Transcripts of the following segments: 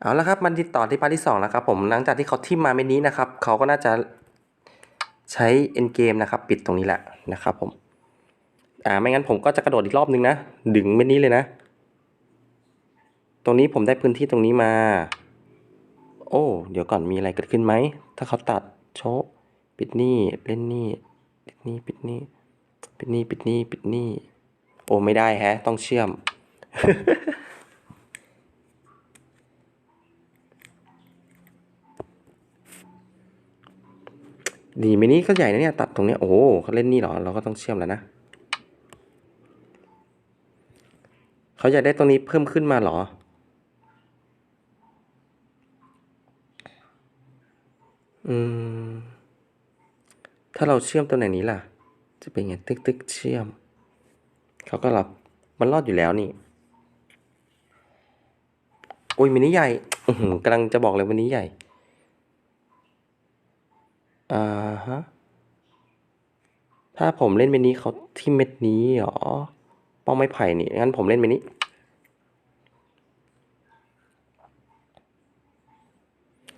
เอาละครับมันติดต่อที่พาร์ทที่สองแล้วครับผมหลังจากที่เขาทิมมาเม็ดนี้นะครับเขาก็น่าจะใช้เอ็นเกมนะครับ ปิดตรงนี้แหละนะครับผมอ่าไม่งั้นผมก็จะกระโดดอีกรอบนึงนะ ดึงเม็ดนี้เลยนะ ตรงนี้ผมได้พื้นที่ตรงนี้มา โอ้เดี๋ยวก่อนมีอะไรเกิดขึ้นไหมถ้าเขาตัดโชะปิดนี่เล่นนี่ปิดนี่ปิดนี่ปิดนี่ปิดนี่ปิดนี่ โอ้ไม่ได้แฮะ ต้องเชื่อม ดีไหมนี่ก็ใหญ่นะเนี่ย ตัดตรงเนี้ย โอ้โหเขาเล่นนี่หรอ เราก็ต้องเชื่อมแล้วนะเขาอยากได้ตรงนี้เพิ่มขึ้นมาหรอ อืม ถ้าเราเชื่อมตัวไหนนี้ล่ะ จะเป็นไง ตึกตึกเชื่อม เขาก็รับ มันรอดอยู่แล้วนี่ โอ้ยมินิใหญ่กำลังจะบอกเลยวันนี้ใหญ่ อ่าฮะ ถ้าผมเล่นเมนี้เขาที่เม็ดนี้เหรอ ป้องไม้ไผ่นี่ งั้นผมเล่นเมนี้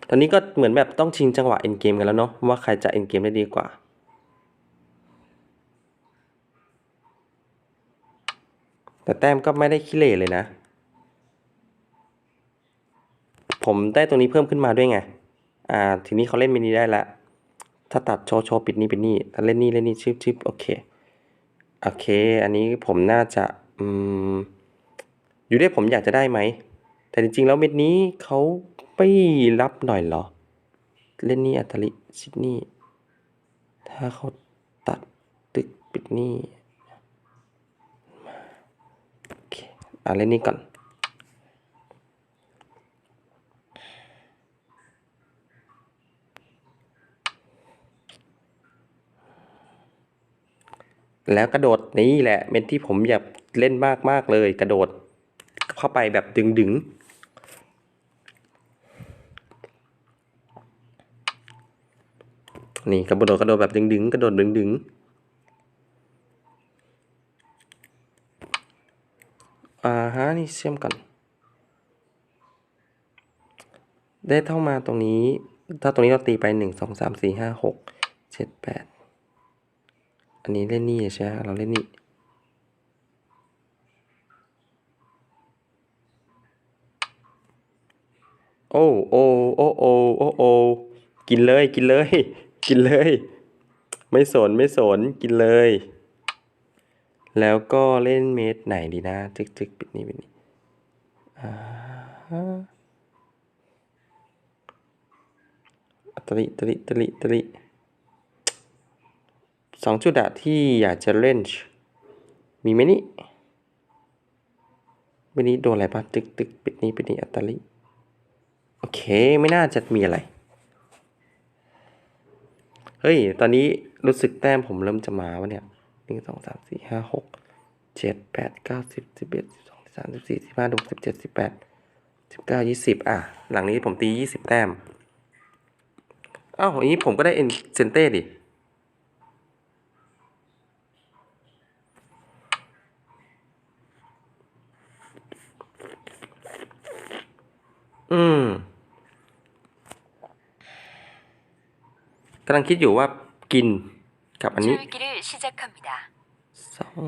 ตอนนี้ก็เหมือนแบบต้องชิงจังหวะเอ็นเกมกันแล้วเนาะ ว่าใครจะเอ็นเกมได้ดีกว่าแต่แต้มก็ไม่ได้ขี้เหร่เลยนะ ผมได้ตรงนี้เพิ่มขึ้นมาด้วยไง อ่า ทีนี้เขาเล่นมินิได้แล้ว ถ้าตัดโชว์โชว์ปิดนี่ปิดนี่ถ้าเล่นนี่เล่นนี่ชิปชิปโอเค โอเค อันนี้ผมน่าจะอืมอยู่ได้ผมอยากจะได้ไหม แต่จริงๆ แล้วเม็ดนี้เขาไม่รับหน่อยเหรอ เล่นนี่อัตลิชิดนี่ ถ้าเขาตัดตึกปิดนี่ โอเคอ่าเล่นนี่ก่อน แล้วกระโดดนี่แหละเป็นที่ผมอยากเล่นมากมากเลย กระโดด เข้าไปแบบดึงดึงนี่กระโดดกระโดดแบบดึงดึงกระโดดดึงดึงอ่าฮะนี่เชื่อมกัน ได้เท่ามาตรงนี้ ถ้าตรงนี้เราตีไปหนึ่งสองสามสี่ห้าหกเจ็ดแปด อันนี้เล่นนี่ใช่ไหมเราเล่นนี่โอ้โอ้โอ้โอ้โอ้โอ้กินเลยกินเลย กินเลย ไม่สนไม่สนกินเลย แล้วก็เล่นเมดไหนดีนะจึกจึกปิดนี่ปิดนี่อ่าตริตริตริตริ สองจุดอะที่อยากจะเล่นมีไหมนี่วันนี้โดนอะไรปะตึกตึกปิดนี้ปิดนี้อัตตาลิโอเคไม่น่าจะมีอะไร เฮ้ย ตอนนี้รู้สึกแต้มผมเริ่มจะมาวะเนี่ยหนึ่งสองสามสี่ห้าหกเจ็ดแปดเก้าสิบสิบเอ็ดสิบสองสิบสามสิบสี่สิบห้าสิบหกสิบเจ็ดสิบแปดสิบเก้ายี่สิบอะ หลังนี้ผมตียี่สิบแต้มอ้าวอย่างนี้ผมก็ได้เอ็นเซนเต้ดิ อืมกำลังคิดอยู่ว่ากินกับอันนี้ 줄기를 시작합니다. สอง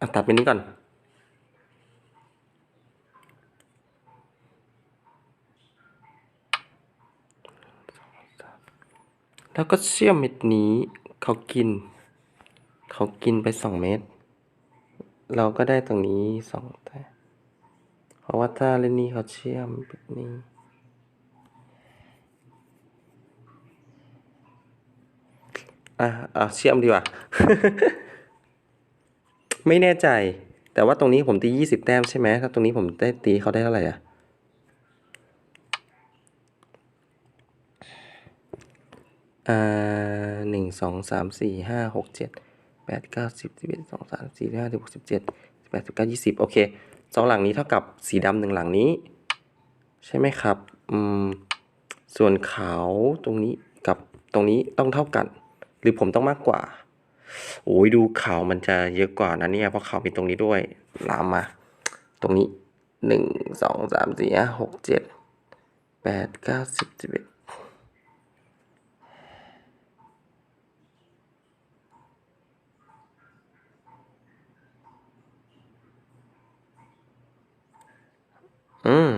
อ่ะตัดไปนี้ก่อน แล้วก็เชื่อมเม็ดนี้เขากิน เขากินไปสองเม็ด เราก็ได้ตรงนี้สองแต่เพราะว่าถ้าเล่นนี้เขาเชื่อมแบบนี้อะอะเชื่อมดีกว่า ไม่แน่ใจ แต่ว่าตรงนี้ผมตียี่สิบแต้มใช่ไหมถ้าตรงนี้ผมได้ตีเขาได้เท่าไหร่อะอ่าหนึ่งสองสามสี่ห้าหกเจ็ด แปดเก้าสิบสิบเอ็ดสองสามสี่ห้าสิบหกสิบเจ็ดสิบแปดสิบเก้ายี่สิบโอเคสองหลังนี้เท่ากับสีดำหนึ่งหลังนี้ ใช่ไหมครับอืมส่วนขาวตรงนี้กับตรงนี้ต้องเท่ากัน หรือผมต้องมากกว่าโอ้ยดูขาวมันจะเยอะกว่านะเนี่ยเพราะขาวมีตรงนี้ด้วยลามมา ตรงนี้หนึ่งสองสามสี่ห้าหกเจ็ดแปดเก้าสิบสิบเอ็ด อืม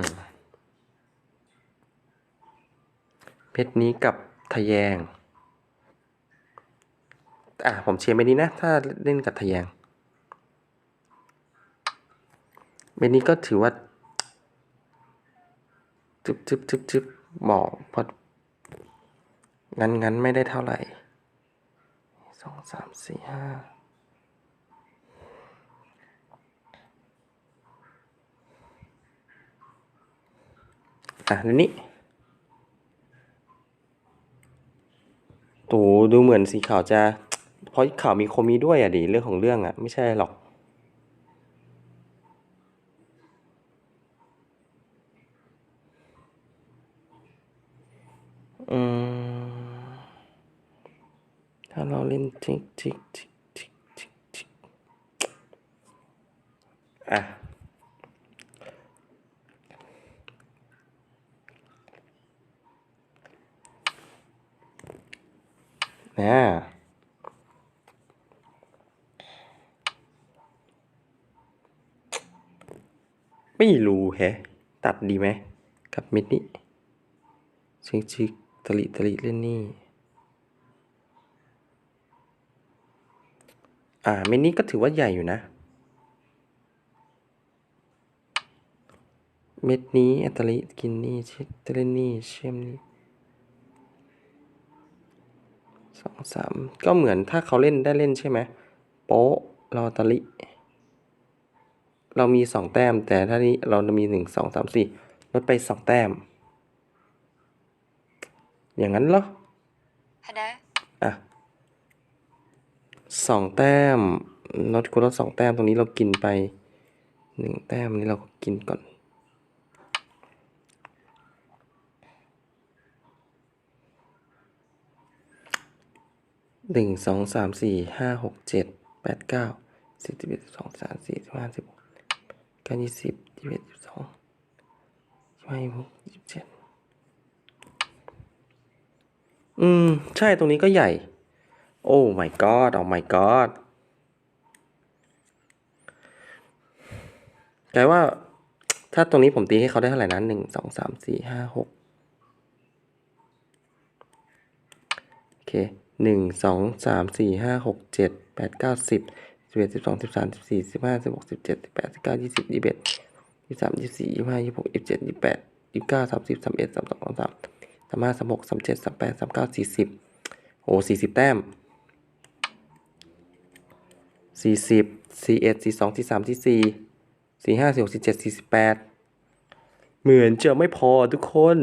เพชรนี้กับทะแยง อะ ผมเชียร์เมดนี้นะ ถ้าเล่นกับทะแยงเมดนี้ก็ถือว่าจึบจึบจึบจึบหมอกพองั้นงั้นไม่ได้เท่าไหร่สองสามสี่ห้า อะเดี๋ยวนี้โตดูเหมือนสีขาวจะ เพราะข่าวมีโคมีด้วยอะดิเรื่องของเรื่องอะ ไม่ใช่หรอก อืม ถ้าเราเล่นทิกทิกทิกทิกทิกทิกอะ นะไม่ รู้แฮะ ตัดดีไหม กับมิดนี้ชิกชิกตลิตลิเล่นนี่ อ่ามิดนี้ก็ถือว่าใหญ่อยู่นะ เม็ดนี้อัตลิกินนี่ชิตะเลนนี่เชื่อมนี่สองสามก็เหมือนถ้าเขาเล่นได้เล่นใช่ไหมโป๊ะเราตะลิ เรามีสองแต้ม แต่ถ้านี้เรามีหนึ่งสองสามสี่ลดไปสองแต้ม อย่างนั้นเหรอ Hello? อะสองแต้มลดคุณลดสองแต้มตรงนี้เรากินไปหนึ่งแต้มนี้เราก็กินก่อนหนึ่งสองสามสี่ห้าหกเจ็ดแปดเก้าสิบสิบเอ็ดสิบสองสามสี่สิบห้าสิบหกเก้ายี่สิบยี่สิบเอ็ดยี่สิบสองยี่สิบห้ายี่สิบหกยี่สิบเจ็ดอืม ใช่ตรงนี้ก็ใหญ่ โอ้ my god โอ้ my god กลายว่า ถ้าตรงนี้ผมตีให้เขาได้เท่าไหร่นะหนึ่งสองสามสี่ห้าหกโอเคหนึ่งสองสามสี่ห้าหกเจ็ดแปดเก้าสิบ สิบเอ็ดสิบสองสิบสามสิบสี่สิบห้าสิบหกสิบเจ็ดสิบแปดสิบเก้ายี่สิบยี่สิบเอ็ดยี่สิบสามยี่สิบสี่ยี่สิบห้ายี่สิบหกยี่เจ็ดยี่สิบแปดยี่สิบเก้าสามสิบสามเอ็ดสามสองสามสามสามห้าสามหกสามเจ็ดสามแปดสามเก้าสี่สิบโอ้สี่สิบแต้มสี่สิบสี่เอ็ดสี่สองสี่สามสี่สี่สี่ห้าสี่หกสี่เจ็ดสี่สิบแปดเหมือนจะไม่พอทุกคน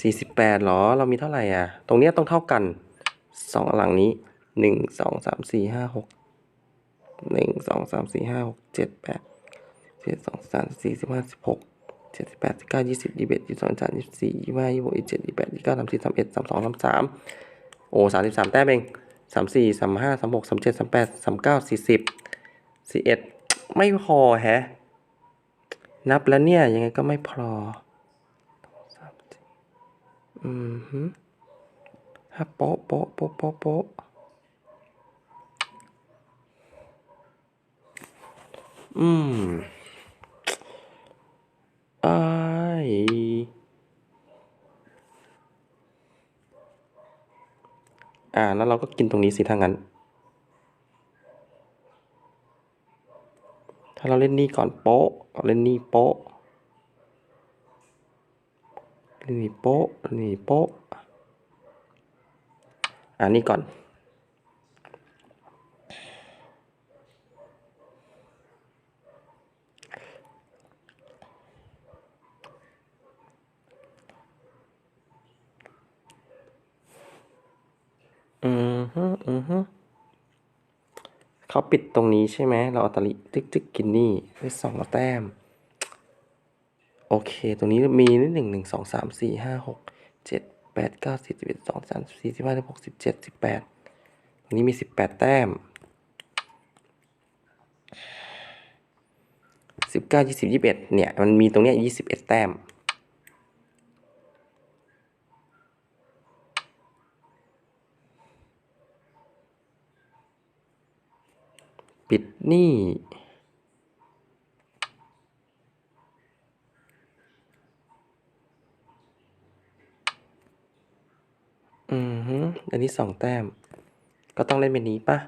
สี่สิบแปดหรอ เรามีเท่าไหร่อะ ตรงเนี้ยต้องเท่ากัน สองหลังนี้หนึ่งสองสามสี่ห้าหกหนึ่งสองสามสี่ห้าหกเจ็ดแปดเจ็ดสองสามสี่สิบห้าสิบหกเจ็ดสิบแปดสิบเก้ายี่สิบยี่สิบเอ็ดยี่สิบสองยี่สิบสามยี่สิบสี่ยี่สิบห้ายี่สิบหกยี่สิบเจ็ดยี่สิบแปดยี่สิบเก้าสามสิบสามเอ็ดสามสองสามสามโอ้สามสิบสามแต้มเองสามสี่สามห้าสามหกสามเจ็ดสามแปดสามเก้าสี่สิบสี่เอ็ดไม่พอแฮะ นับแล้วเนี่ย ยังไงก็ไม่พอสามสี่อืม ฮะโป๊ะโป๊ะโป๊ะโป๊ะโป๊ะอืมไอายอ่า แล้วเราก็กินตรงนี้สิถ้างั้น ถ้าเราเล่นนี่ก่อนโป๊ะเราเล่นนี่โป๊ะเล่นนี่โป๊ะเล่นนี่โป๊ะ อ่านี่ก่อน อืมฮึอืมฮึเขาปิดตรงนี้ใช่ไหม เราเอาตะลิตึกตึกกินนี่ได้สองแต้ม โอเค ตรงนี้มีนิดหนึ่งหนึ่งสองสามสี่ห้าหกเจ็ด แปดเก้าสิบสิบเอ็ดสองสามสี่สิบห้าสิบหกสิบเจ็ดสิบแปดตรงนี้มีสิบแปดแต้มสิบเก้ายี่สิบยี่สิบเอ็ดเนี่ย มันมีตรงเนี้ยยี่สิบเอ็ดแต้มปิดนี้ ฮึอันนี้สองแต้ม ก็ต้องเล่นเป็นนี้ป่ะ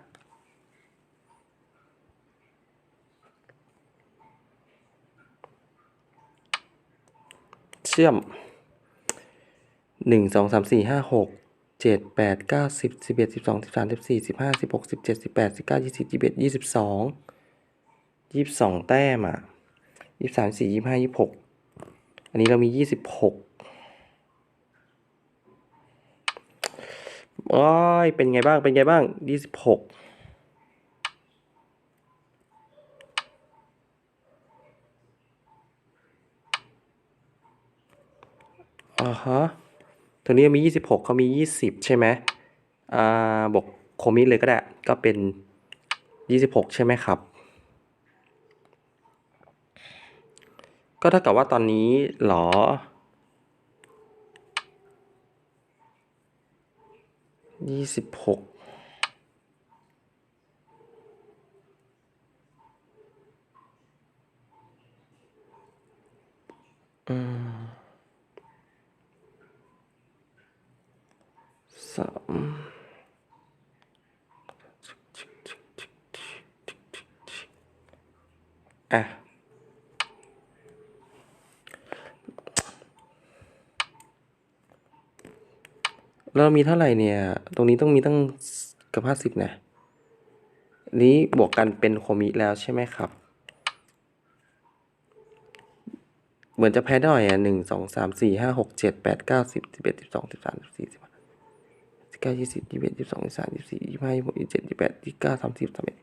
เชื่อมหนึ่งสองสามสี่ห้าหกเจ็ดแปดเก้าสิบสิบเอ็ดสิบสองสิบสามสิบสี่สิบห้าสิบหกสิบเจ็ดสิบแปดสิบเก้ายี่สิบยี่สิบเอ็ดยี่สิบสองยี่สิบสองแต้มอะยี่สิบสามสี่ยี่สิบห้ายี่สิบหกอันนี้เรามียี่สิบหก โอ้ยเป็นไงบ้างเป็นไงบ้างยี่สิบหกอ่าฮะตัวนี้มียี่สิบหกเขามียี่สิบใช่ไหมอ่าบวกโคมิเลยก็ได้ ก็เป็นยี่สิบหกใช่ไหมครับ ก็เท่ากับว่าตอนนี้หรอ ยี่สิบหกอืมสามอะ เรามีเท่าไหร่เนี่ย ตรงนี้ต้องมีตั้งเกับห้าสิบนะ นี้บวกกันเป็นโคมิแล้วใช่ไหมครับ เหมือนจะแพ้ได้หน่อยอะหนึ่งสองสามสี่ห้าหกเจ็ดแปดเก้าสิบสิบเอ็ดสิบสองสิบสามสิบสี่สิบห้าสิบเก้ายี่สิบยี่สิบเอ็ดยี่สิบสองยี่สิบสามยี่สิบสี่ยี่สิบห้ายี่สิบหกยี่สิบเจ็ดยี่สิบแปดยี่สิบเก้าสามสิบสามเอ็ด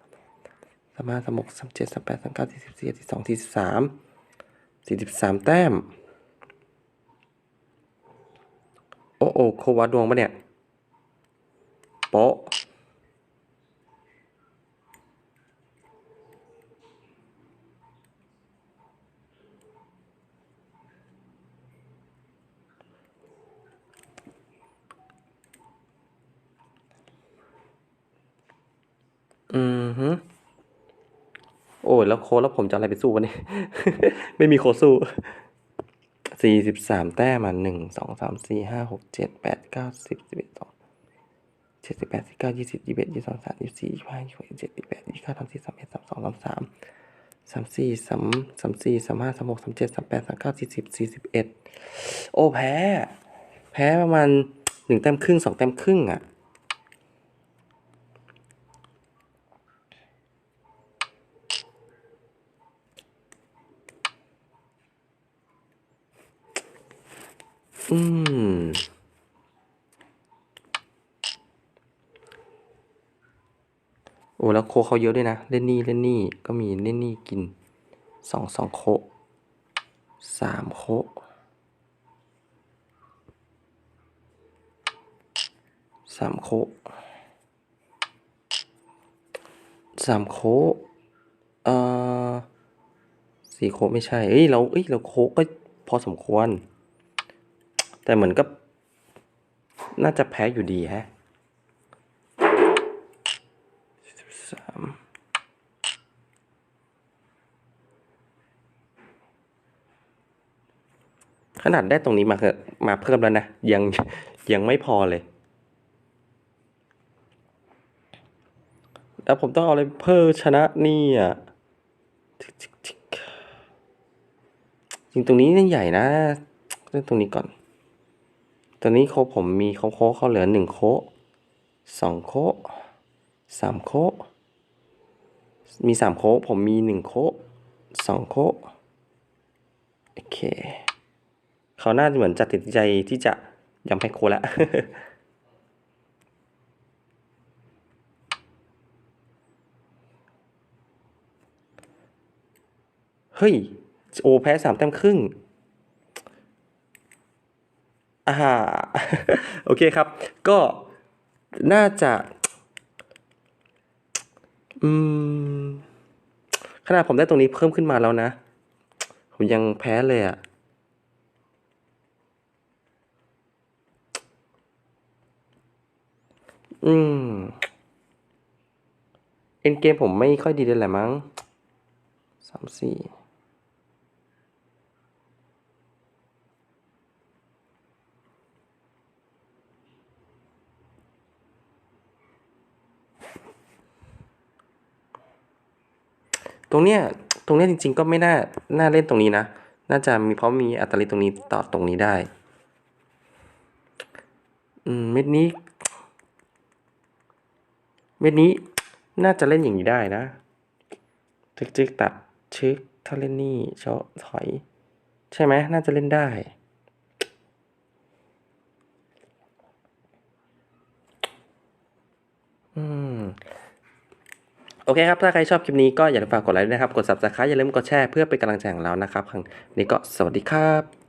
สามห้าสามหกสามเจ็ดสามแปดสามเก้าสี่สิบสี่สี่สองสี่สิบสามสี่สิบสามแต้ม โอ้โอ้โควัดดวงปะเนี่ย โป๊ะอือฮึโอ้ยแล้วโค้ดแล้วผมจะอาอะไรไปสู้วะเนี่ย ไม่มีโค้ดสู้ สี่สิบสามแต้มอะหนึ่งสองสามสี่ห้าหกเจ็ดแปดเก้าสิบสิบเอ็ดสองเจ็ดสิบแปดสิบเก้ายี่สิบยี่สิบเอ็ดยี่สิบสองสามยี่สิบสี่ยี่สิบห้ายี่สิบหกยี่สิบเจ็ดยี่สิบแปดยี่สิบเก้าสามสิบสามเอ็ดสามสองสามสามสามสี่สามสามสี่สามห้าสามหกสามเจ็ดสามแปดสามเก้าสี่สิบสี่สิบเอ็ดโอ้แพ้ แพ้ประมาณหนึ่งแต้มครึ่งสองแต้มครึ่งอะ อืมโอ้แล้วโคเขาเยอะด้วยนะ เล่นนี่เล่นนี่ก็มีเล่นนี่กินสองสองโคสามโคสามโคสามโคเอ่อสี่โคไม่ใช่ เอ้ยเราเอ้ยเราโคก็พอสมควร แต่เหมือนกับน่าจะแพ้อยู่ดีฮะสามขนาดได้ตรงนี้มาเมาเพิ่มแล้วนะ ยังยังไม่พอเลย แล้วผมต้องเอาอะไรเพิ่มชนะนี่อะจริงตรงนี้นี่ใหญ่นะเล่นตรงนี้ก่อน ตอนนี้โคผมมีเขาโคเขาเหลือหนึ่งโคสองโคสามโคมีสามโคผมมีหนึ่งโคสองโคโอเคเขาน่าจะเหมือนจะตัดสินใจที่จะยอมแพ้โคแล้วเฮ้ย โอแพ้สามแต้มครึ่ง อ่าโอเคครับ ก็น่าจะ อืมขนาดผมได้ตรงนี้เพิ่มขึ้นมาแล้วนะ ผมยังแพ้เลยอะ่ะอืม เอ็นเกมผมไม่ค่อยดีเลยแหละมั้งสามสี่ ตรงเนี้ยตรงเนี้ยจริง ๆ ก็ไม่น่าน่าเล่นตรงนี้นะ น่าจะมีเพราะมีอัตราตรงนี้ต่อตรงนี้ได้ อืมเม็ดนี้ เม็ดนี้น่าจะเล่นอย่างนี้ได้นะจึกจึกตัดชึกถ้าเล่นนี่เชาะถอย ใช่ไหมน่าจะเล่นได้อืม โอเคครับ ถ้าใครชอบคลิปนี้ก็อย่าลืมฝากกดไลค์ด้วยนะครับ กด subscribe อย่าลืมกดแชร์เพื่อเป็นกำลังใจของเรานะครับครั้งนี้ก็สวัสดีครับ